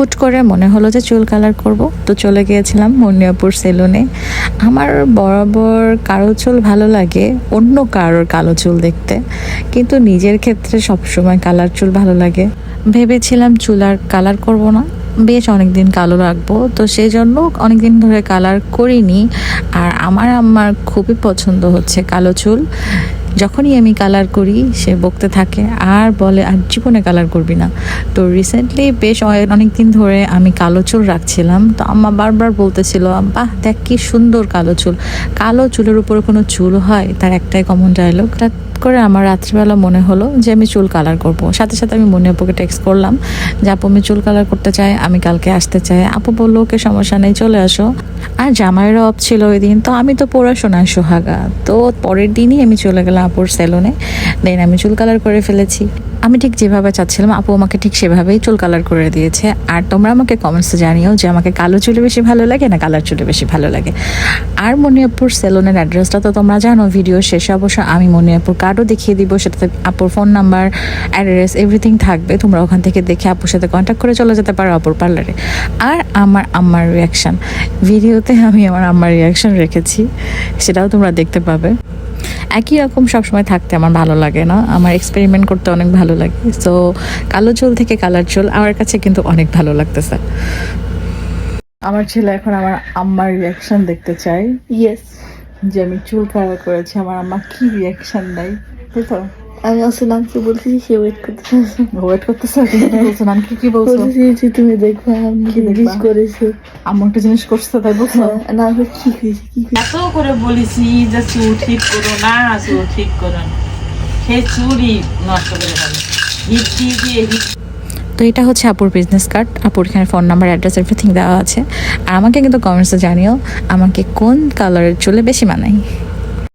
হুট করে মনে হলো যে চুল কালার করব, তো চলে গিয়েছিলাম মনিয়াপুর সেলুনে। আমার বরাবর কারও চুল ভালো লাগে, অন্য কারোর কালো চুল দেখতে, কিন্তু নিজের ক্ষেত্রে সবসময় কালার চুল ভালো লাগে। ভেবেছিলাম চুল আর কালার করব না, বেশ অনেকদিন কালো রাখব, তো সেই জন্য অনেকদিন ধরে কালার করিনি। আর আমার আমার খুবই পছন্দ হচ্ছে কালো চুল। যখনই আমি কালার করি, সে বকতে থাকে, আর বলে, আর জীবনে কালার করবি না। তো রিসেন্টলি বেশ অনেক দিন ধরে আমি কালো চুল রাখছিলাম। তো আম্মা বারবার বলতেছিল, বাহ, দেখ কি সুন্দর কালো চুল। কালো চুলের উপরে কোনো চুল হয়? তার একটাই কমন ডায়লগ করে আমার রাত্রিবেলা মনে হলো যে, আমি চুল কালার করব। সাথে সাথে আমি মনে আপুকে টেক্সট করলাম যে, আপু, আমি চুল কালার করতে চাই, আমি কালকে আসতে চাই। আপু বলল, ওকে, সমস্যা নেই, চলে আসো। আর জামাইয়েরও অফ ছিল ওই দিন, তো আমি তো পড়াশোনা সোহাগা। তো পরের দিনই আমি চলে গেলাম আপুর সেলুনে দেন আমি চুল কালার করে ফেলেছি। আমি ঠিক যেভাবে চাচ্ছিলাম, আপু আমাকে ঠিক সেভাবেই চুল কালার করে দিয়েছে। আর তোমরা আমাকে কমেন্টসে জানিও যে আমাকে কালো চুলে বেশি ভালো লাগে না কালার চুলে বেশি ভালো লাগে। আর মনিয়াপুর সেলুনের অ্যাড্রেসটা তো তোমরা জানো ভিডিও শেষে অবশ্য আমি মনিয়াপুর কার্ডও দেখিয়ে দিব, সেটাতে আপুর ফোন নাম্বার অ্যাড্রেস এভরিথিং থাকবে। তোমরা ওখান থেকে দেখে আপুর সাথে কন্ট্যাক্ট করে চলে যেতে পারো আপুর পার্লারে আর আমার আম্মার রিয়াকশান ভিডিওতে আমি আমার আম্মার রিয়াকশান রেখেছি, সেটাও তোমরা দেখতে পাবে। একই রকম সবসময় থাকতে আমার ভালো লাগে না। আমার এক্সপেরিমেন্ট করতে অনেক ভালো লাগে। সো কালো চুল থেকে কালার চুল আমার কাছে কিন্তু অনেক ভালো লাগতেছে। আমার ছেলে এখন আমার আম্মার রিয়াকশন দেখতে চাই ইয়েস যে আমি চুল কালার করেছি আমার আম্মা কি রিয়াকশন দেয়? তাই তো? আমি বলছি সে ওয়েট করতে ওয়েট করতেছে? তুমি কি বলছো? যে তুমি দেখবা আমি কি জিজ্ঞেস করেছে। আম্মু একটা জিনিস করছে তাই বলছো? হ্যাঁ, না আমি কি হয়েছে কি এত করে বলেছি যে চুল ঠিক করো না চুল ঠিক করো না। চুলই নষ্ট করে ফেলে। হিট দিয়ে দিয়ে হিট। তো এটা হচ্ছে আপুর বিজনেস কার্ড আপুর এখানে ফোন নাম্বার অ্যাড্রেস এভরিথিং দেওয়া আছে। আর আমাকে কিন্তু কমেন্টসে জানিও আমাকে কোন কালারের চুলে বেশি মানায়?